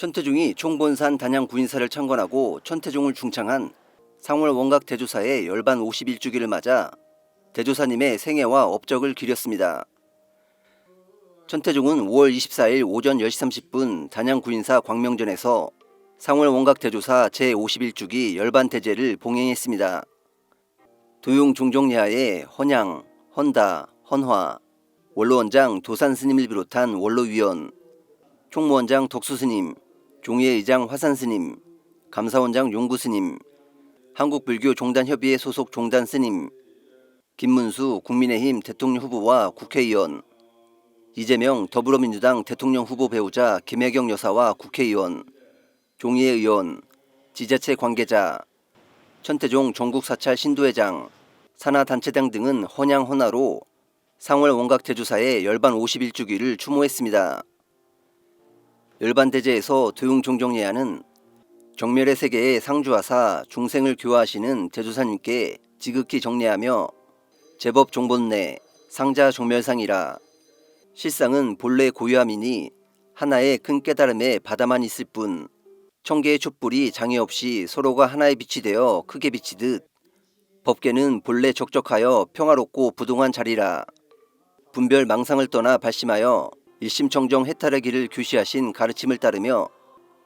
천태종이 총본산 단양 구인사를 창건하고 천태종을 중창한 상월 원각 대조사의 열반 51주기를 맞아 대조사님의 생애와 업적을 기렸습니다. 천태종은 5월 24일 오전 10시 30분 단양 구인사 광명전에서 상월 원각 대조사 제51주기 열반 대제를 봉행했습니다. 도용 종종예하의 헌양, 헌다, 헌화, 원로원장 도산 스님을 비롯한 원로위원, 총무원장 덕수 스님, 종예의장 화산 스님, 감사원장 용구 스님, 한국불교 종단협의회 소속 종단 스님, 김문수 국민의힘 대통령 후보와 국회의원, 이재명 더불어민주당 대통령 후보 배우자 김혜경 여사와 국회의원, 종예 의원, 지자체 관계자, 천태종 전국 사찰 신도회장, 산하단체장 등은 헌양 헌화로 상월 원각 대주사의 열반 51주기를 추모했습니다. 열반 대제에서 도용 종정예하는 정멸의 세계에 상주하사 중생을 교화하시는 대조사님께 지극히 정례하며 제법 종본내 상자 정멸상이라 실상은 본래 고유함이니 하나의 큰 깨달음에 바다만 있을 뿐 천개의 촛불이 장애 없이 서로가 하나의 빛이 되어 크게 비치듯 법계는 본래 적적하여 평화롭고 부동한 자리라 분별 망상을 떠나 발심하여 일심청정 해탈의 길을 규시하신 가르침을 따르며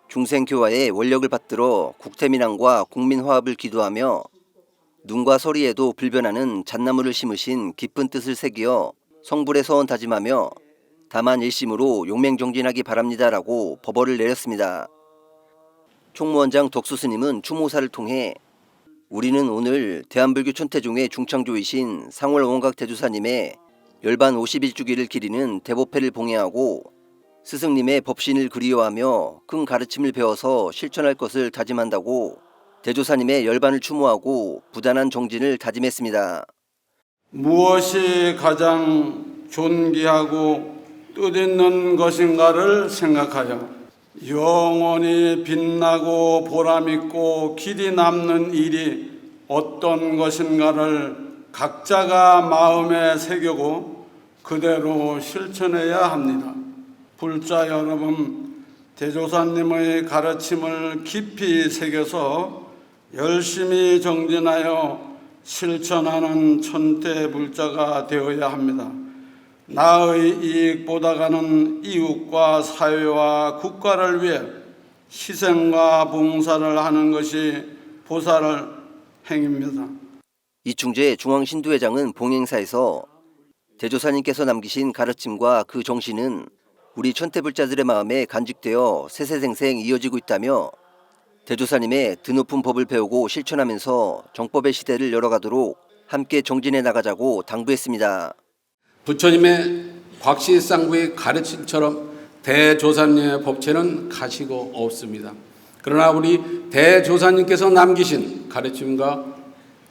중생교화의 원력을 받들어 국태민안과 국민화합을 기도하며 눈과 소리에도 불변하는 잣나무를 심으신 깊은 뜻을 새기어 성불의 서원 다짐하며 다만 일심으로 용맹정진하기 바랍니다라고 법어를 내렸습니다. 총무원장 덕수 스님은 추모사를 통해 우리는 오늘 대한불교 천태종의 중창조이신 상월 원각 대주사님의 열반 51주기를 기리는 대법회를 봉해하고 스승님의 법신을 그리워하며 큰 가르침을 배워서 실천할 것을 다짐한다고 대조사님의 열반을 추모하고 부단한 정진을 다짐했습니다. 무엇이 가장 존귀하고 뜻있는 것인가를 생각하여 영원히 빛나고 보람있고 길이 남는 일이 어떤 것인가를 각자가 마음에 새기고 그대로 실천해야 합니다. 불자 여러분, 대조사님의 가르침을 깊이 새겨서 열심히 정진하여 실천하는 천태 불자가 되어야 합니다. 나의 이익보다가는 이웃과 사회와 국가를 위해 희생과 봉사를 하는 것이 보살을 행입니다. 이충재 중앙신도회장은 봉행사에서 대조사님께서 남기신 가르침과 그 정신은 우리 천태불자들의 마음에 간직되어 세세생생 이어지고 있다며 대조사님의 드높은 법을 배우고 실천하면서 정법의 시대를 열어가도록 함께 정진해 나가자고 당부했습니다. 부처님의 곽시쌍부의 가르침처럼 대조사님의 법체는 가시고 없습니다. 그러나 우리 대조사님께서 남기신 가르침과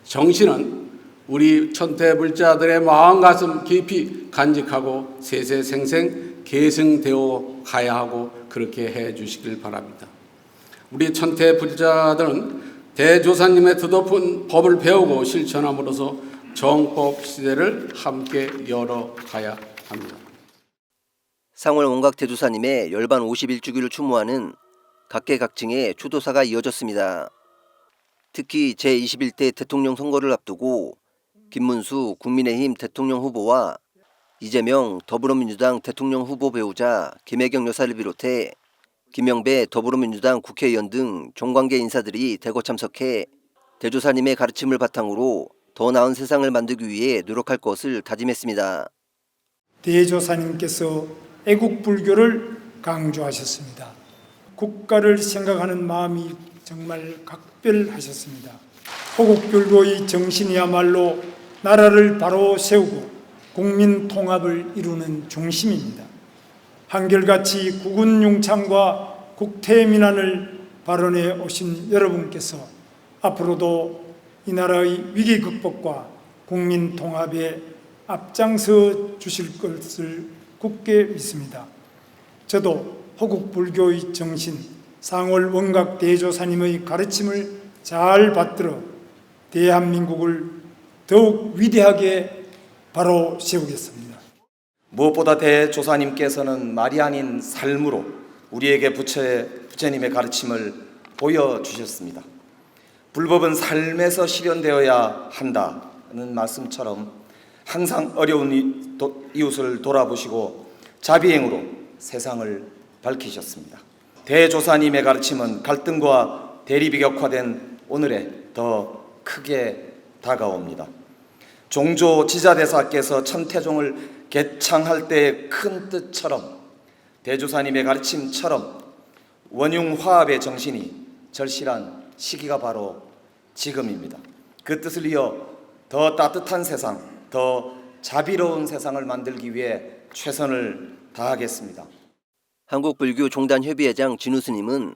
정신은 우리 천태불자들의 마음 가슴 깊이 간직하고 세세생생 계승되어 가야 하고 그렇게 해 주시길 바랍니다. 우리 천태불자들은 대조사님의 드높은 법을 배우고 실천함으로써 정법 시대를 함께 열어가야 합니다. 상월 원각 대조사님의 열반 51주기를 추모하는 각계각층의 추도사가 이어졌습니다. 특히 제21대 대통령 선거를 앞두고 김문수 국민의힘 대통령 후보와 이재명 더불어민주당 대통령 후보 배우자 김혜경 여사를 비롯해 김영배 더불어민주당 국회의원 등 종관계 인사들이 대거 참석해 대조사님의 가르침을 바탕으로 더 나은 세상을 만들기 위해 노력할 것을 다짐했습니다. 대조사님께서 애국불교를 강조하셨습니다. 국가를 생각하는 마음이 정말 각별하셨습니다. 호국불교의 정신이야말로 나라를 바로 세우고 국민 통합을 이루는 중심입니다. 한결같이 국군 용창과 국태 민안을 발언해 오신 여러분께서 앞으로도 이 나라의 위기 극복과 국민 통합에 앞장서 주실 것을 굳게 믿습니다. 저도 호국 불교의 정신 상월 원각 대조사님의 가르침을 잘 받들어 대한민국을 더욱 위대하게 바로 세우겠습니다. 무엇보다 대조사님께서는 말이 아닌 삶으로 우리에게 부처의 부처님의 가르침을 보여주셨습니다. 불법은 삶에서 실현되어야 한다는 말씀처럼 항상 어려운 이웃을 돌아보시고 자비행으로 세상을 밝히셨습니다. 대조사님의 가르침은 갈등과 대립이 격화된 오늘에 더 크게 다가옵니다. 종조 지자대사께서 천태종을 개창할 때의 큰 뜻처럼 대조사님의 가르침처럼 원융 화합의 정신이 절실한 시기가 바로 지금입니다. 그 뜻을 이어 더 따뜻한 세상, 더 자비로운 세상을 만들기 위해 최선을 다하겠습니다. 한국불교종단협의회장 진우 스님은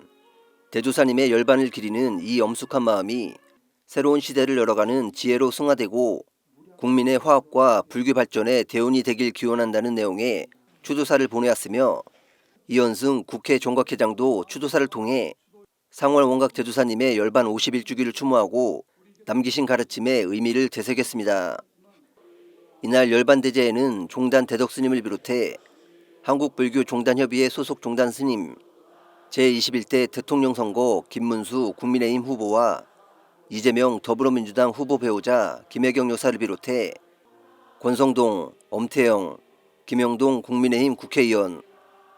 대조사님의 열반을 기리는 이 엄숙한 마음이 새로운 시대를 열어가는 지혜로 승화되고 국민의 화합과 불교 발전의 대운이 되길 기원한다는 내용의 추도사를 보내왔으며 이현승 국회 종각회장도 추도사를 통해 상월 원각 대조사님의 열반 51주기를 추모하고 남기신 가르침의 의미를 되새겼습니다. 이날 열반 대제에는 종단 대덕 스님을 비롯해 한국불교 종단협의회 소속 종단 스님, 제21대 대통령 선거 김문수 국민의힘 후보와 이재명 더불어민주당 후보 배우자 김혜경 여사를 비롯해 권성동, 엄태영, 김영동 국민의힘 국회의원,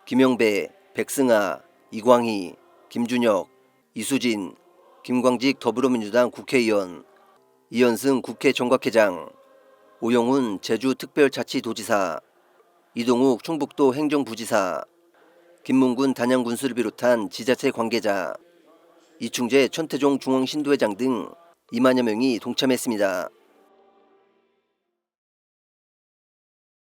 김영배, 백승아, 이광희, 김준혁, 이수진, 김광직 더불어민주당 국회의원, 이현승 국회 정각회장, 오영훈 제주특별자치도지사, 이동욱 충북도 행정부지사, 김문군 단양군수를 비롯한 지자체 관계자, 이충재 천태종 중앙신도회장 등 2만여 명이 동참했습니다.